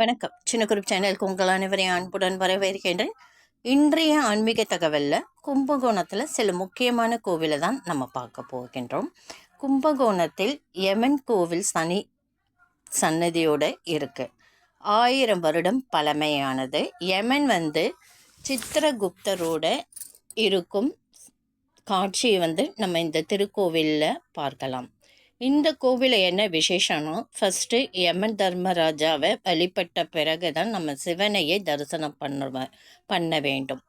வணக்கம். சின்ன குரூப் சேனலுக்கு உங்கள் அனைவரை அன்புடன் வரவேற்கின்றேன். இன்றைய ஆன்மீக தகவலில் கும்பகோணத்தில் சில முக்கியமான கோவிலை தான் நம்ம பார்க்க போகின்றோம். கும்பகோணத்தில் யமன் கோவில் சனி சன்னதியோடு இருக்குது ஆயிரம் வருடம் பழமையானது. யமன் வந்து சித்திரகுப்தரோட இருக்கும் காட்சியை வந்து நம்ம இந்த திருக்கோவிலில் பார்க்கலாம். இந்த கோவிலில் என்ன விசேஷம்னா ஃபஸ்ட்டு யமன் தர்மராஜாவை வழிபட்ட பிறகு தான் நம்ம சிவனையை தரிசனம் பண்ணுவேன் பண்ண வேண்டும்.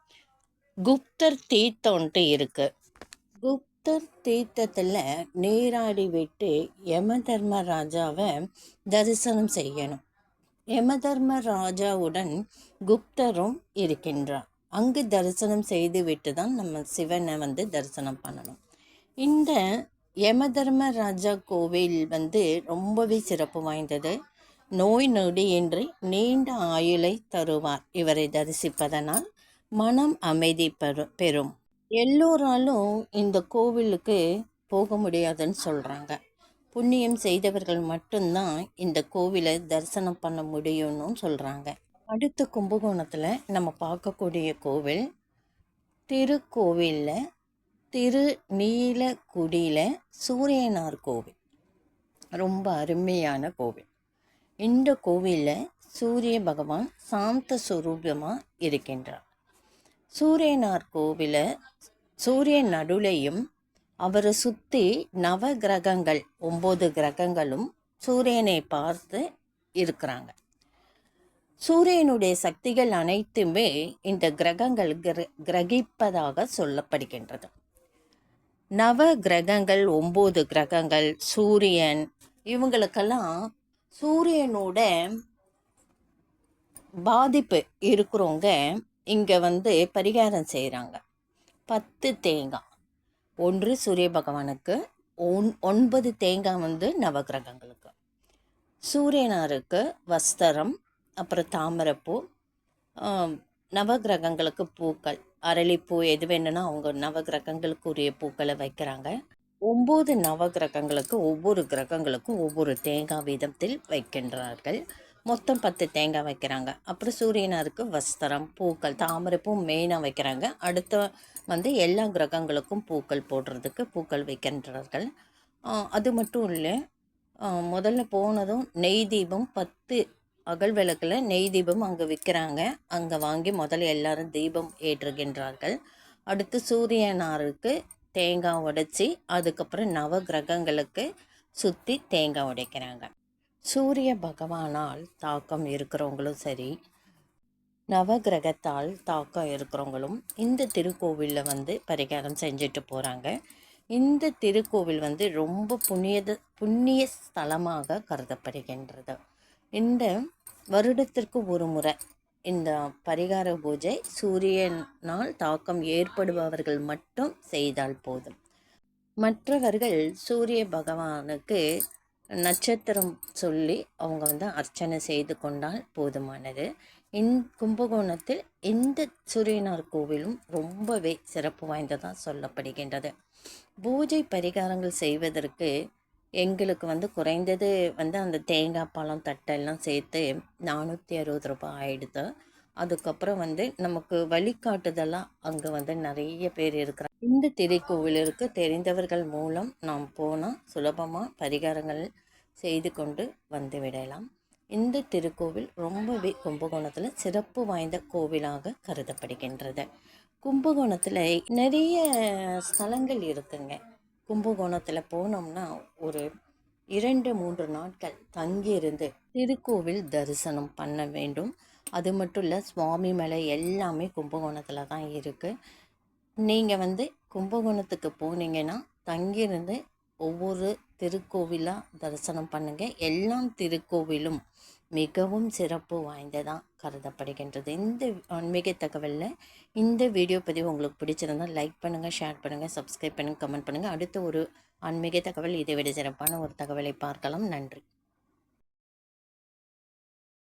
குப்தர் தீர்த்தம்ட்டு இருக்கு. குப்தர் தீர்த்தத்தில் நீராடி விட்டு யம தர்மராஜாவை தரிசனம் செய்யணும். யம தர்மராஜாவுடன் குப்தரும் இருக்கின்றார். அங்கு தரிசனம் செய்து விட்டு தான் நம்ம சிவனை வந்து தரிசனம் பண்ணணும். இந்த யமதர்ம ராஜா கோவில் வந்து ரொம்பவே சிறப்பு வாய்ந்தது. நோய் நொடியின்றி நீண்ட ஆயுளை தருவார். இவரை தரிசிப்பதனால் மனம் அமைதி பெறு பெறும். எல்லோராலும் இந்த கோவிலுக்கு போக முடியாதுன்னு சொல்கிறாங்க புண்ணியம் செய்தவர்கள் மட்டும்தான் இந்த கோவிலை தரிசனம் பண்ண முடியும்னு சொல்கிறாங்க அடுத்த கும்பகோணத்தில் நம்ம பார்க்கக்கூடிய கோவில் திருக்கோவிலில் திரு நீலக்குடியில் சூரியனார் கோவில். ரொம்ப அருமையான கோவில். இந்த கோவிலில் சூரிய பகவான் சாந்த சுரூபமாக இருக்கின்றார். சூரியனார் கோவிலை சூரியன் நடுலையும் அவரை சுற்றி நவ கிரகங்கள் ஒம்பது கிரகங்களும் சூரியனை பார்த்து இருக்கிறாங்க. சூரியனுடைய சக்திகள் அனைத்துமே இந்த கிரகங்கள் கிர கிரகிப்பதாக சொல்லப்படுகின்றது. நவ கிரகங்கள் ஒம்பது கிரகங்கள் சூரியன் இவங்களுக்கெல்லாம் சூரியனோட பாதிப்பு இருக்கிறவங்க இங்கே வந்து பரிகாரம் செய்கிறாங்க பத்து தேங்காய். ஒன்று சூரிய பகவானுக்கு ஒன் ஒன்பது தேங்காய் வந்து நவகிரகங்களுக்கு. சூரியனாருக்கு வஸ்திரம் அப்புறம் தாமரைப்பூ நவகிரகங்களுக்கு பூக்கள். அரளிப்பூ எது வேணும்னா அவங்க நவகிரகங்களுக்கு உரிய பூக்களை வைக்கிறாங்க. ஒம்பது நவகிரகங்களுக்கு ஒவ்வொரு கிரகங்களுக்கும் ஒவ்வொரு தேங்காய் விதத்தில் வைக்கின்றார்கள். மொத்தம் பத்து தேங்காய் வைக்கிறாங்க. அப்புறம் சூரியனாருக்கு வஸ்திரம் பூக்கள் தாமரைப்பூ மெயினாக வைக்கிறாங்க. அடுத்த வந்து எல்லா கிரகங்களுக்கும் பூக்கள் போடுறதுக்கு பூக்கள் வைக்கின்றார்கள். அது மட்டும் இல்லை முதல்ல போனதும் நெய் தீபம் பத்து அகல் விளக்கில் நெய் தீபம் அங்கே விற்கிறாங்க அங்கே வாங்கி முதல்ல எல்லாரும் தீபம் ஏற்றுகின்றார்கள். அடுத்து சூரியனாருக்கு தேங்காய் உடைச்சி அதுக்கப்புறம் நவ கிரகங்களுக்கு சுற்றி தேங்காய் உடைக்கிறாங்க. சூரிய பகவானால் தாக்கம் இருக்கிறவங்களும் சரி நவ கிரகத்தால் தாக்கம் இருக்கிறவங்களும் இந்த திருக்கோவிலில் வந்து பரிகாரம் செஞ்சுட்டு போகிறாங்க இந்த திருக்கோவில் வந்து ரொம்ப புண்ணியத புண்ணிய ஸ்தலமாக கருதப்படுகின்றது. இந்த வருடத்திற்கு ஒரு முறை. இந்த பரிகார பூஜை சூரியனால் தாக்கம் ஏற்படுபவர்கள் மட்டும் செய்தால் போதும். மற்றவர்கள் சூரிய பகவானுக்கு நட்சத்திரம் சொல்லி அவங்க வந்து அர்ச்சனை செய்து கொண்டால் போதுமானது. இந் கும்பகோணத்தில் இந்த சூரியனார் கோவிலும் ரொம்பவே சிறப்பு வாய்ந்ததாக சொல்லப்படுகின்றது. பூஜை பரிகாரங்கள் செய்வதற்கு எங்களுக்கு வந்து குறைந்தது வந்து அந்த தேங்காய் பழம் தட்டெல்லாம் சேர்த்து நானூற்றி அறுபது ரூபாய் ஆகிடுது அதுக்கப்புறம் வந்து நமக்கு வழிகாட்டுதலாக அங்கே வந்து நிறைய பேர் இருக்கிறாங்க. இந்த திருக்கோவிலிற்கு தெரிந்தவர்கள் மூலம் நாம் போனால் சுலபமாக பரிகாரங்கள் செய்து கொண்டு வந்து விடலாம். இந்த திருக்கோவில் ரொம்பவே கும்பகோணத்தில் சிறப்பு வாய்ந்த கோவிலாக கருதப்படுகின்றது. கும்பகோணத்தில் நிறைய ஸ்தலங்கள் இருக்குங்க. கும்பகோணத்தில் போனோம்னா ஒரு இரண்டு மூன்று நாட்கள் தங்கியிருந்து திருக்கோவில் தரிசனம் பண்ண வேண்டும். அது மட்டும் இல்லை சுவாமி மலை எல்லாமே கும்பகோணத்தில் தான் இருக்குது நீங்கள் வந்து கும்பகோணத்துக்கு போனீங்கன்னா தங்கியிருந்து ஒவ்வொரு திருக்கோவிலாக தரிசனம் பண்ணுங்கள் எல்லா திருக்கோவிலும் மிகவும் சிறப்பு வாய்ந்ததாக கருதப்படுகின்றது. இந்த ஆன்மீக தகவலில் இந்த வீடியோ பதிவு உங்களுக்கு பிடிச்சிருந்தால் லைக் பண்ணுங்கள் ஷேர் பண்ணுங்கள் சப்ஸ்கிரைப் பண்ணுங்கள் கமெண்ட் பண்ணுங்கள் அடுத்த ஒரு ஆன்மீக தகவல் இதை விட சிறப்பான ஒரு தகவலை பார்க்கலாம். நன்றி.